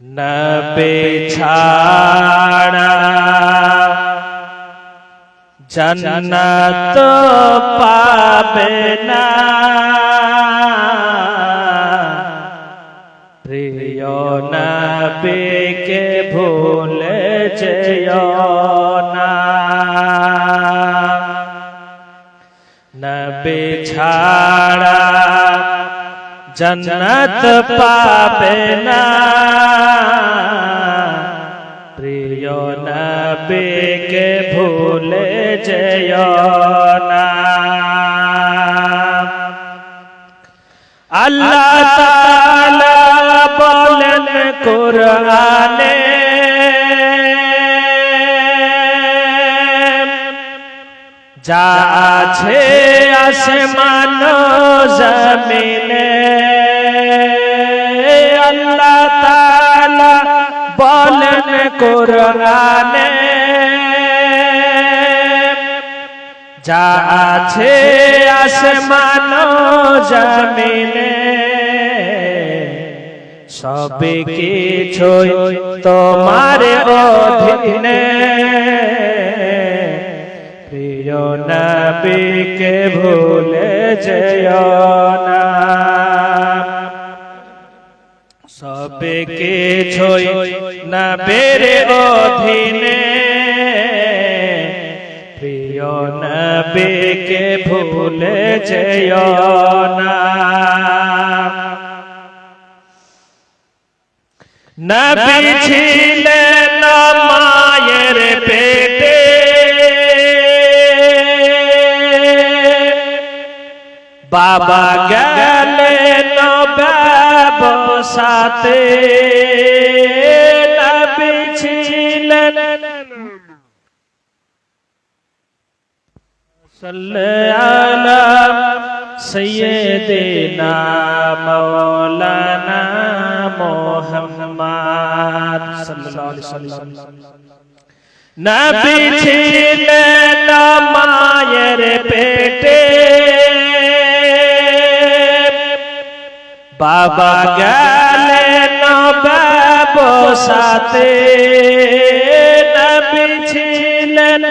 নবে ছাড়া জন্নত পাবে না প্রিয় নবীকে ভুলে যেও না নবী ছাড়া জন্নত পাবে না। প্রিয় নবীকে ভুলে যেও না। আল্লাহ তাআলা বলেন কোরআনে, যা আছে আসমান জমিনে কোরআনে। যা আছে আসমান জমিনে সবে কিছুই তোমার অধীনে। প্রিয় নবীকে ভুলে যেও না। সবে কিছুই নবের অধীনে। প্রিয় নবীকে ভুলে যেও না নবী ছিলেন মায়ের পেটে। বাবা গেলেন ব্যবসাতে নবী ছিলেন সাল্লাল্লাহু সৈয়দিনা মাওলানা মুহাম্মদ সাল্লাল্লাহু আলাইহি ওয়াসাল্লাম নবী ছিলেন মায়ের পেটে বাবা গেলেন ব্যবসাতে নবী ছিলেন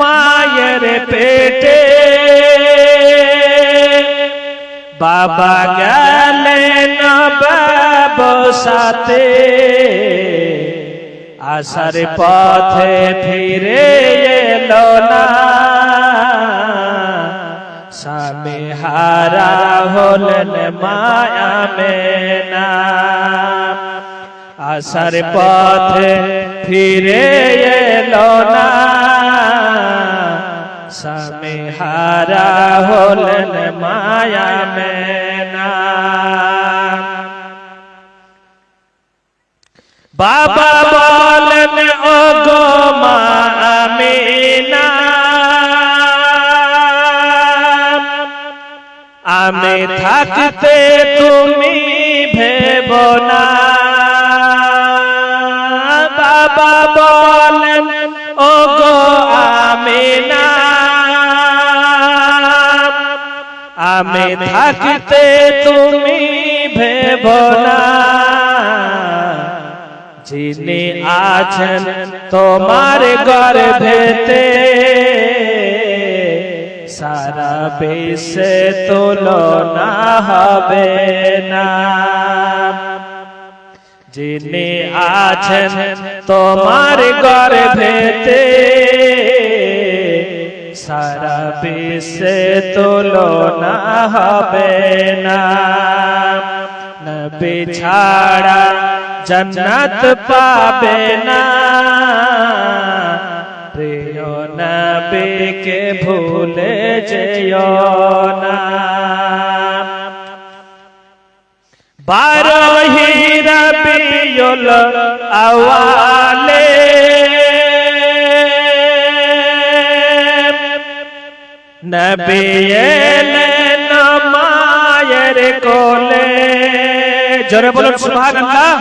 মায়ের পেটে। বাবা গেলেন ব্যবসাতে আসার পথে ফিরে এলো না। স্বামী হারা হলেন মায়া মেনা। আসার পথে ফিরে এলো না। স্বামী হারা হলেন মায়া মেনা। বাবা বলেন ও গো মা আমিনা, আমি থাকতে তুমি আমি থাকতে তুমি ভেব না। যিনি আছেন তোমার গর্ভেতে সারা বিশ্বে তুলনা হবে না। যিনি আছেন তোমার গর্ভেতে সারা বিশ্বে তুলনা হবে না। নবী ছাড়া জন্নত পাবে না। প্রিয় নবীকে ভুলে যেও না। বারো হিরবিয়ল আওয়ালে নবী এলেন মায়ের কোলে জোরে বলুন সুবহানাল্লাহ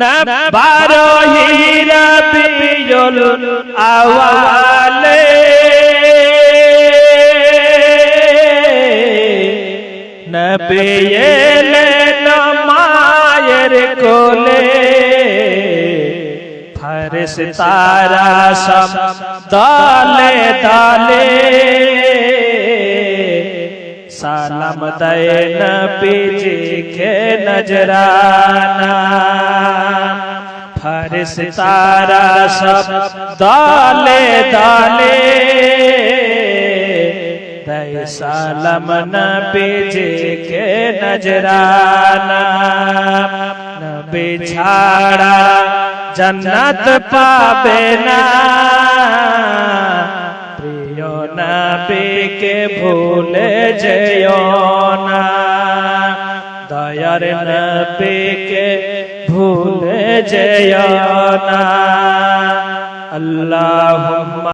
না বারো হিরবিয়ল আওয়ালে নবী এলেন মায়ের কোলে ফারস তারা সব দলে দলে সালাম দেয় নবীজি কে নজরানা ফারস তারা সব দলে দলে দেয় সালাম নবীজি কে নজরানা নবী ছাড়া জন্নত পাবে না প্রিয় নবীকে ভুলে যেও না। দয়ার নবীকে ভুলে যেও না। আল্লাহুম্মা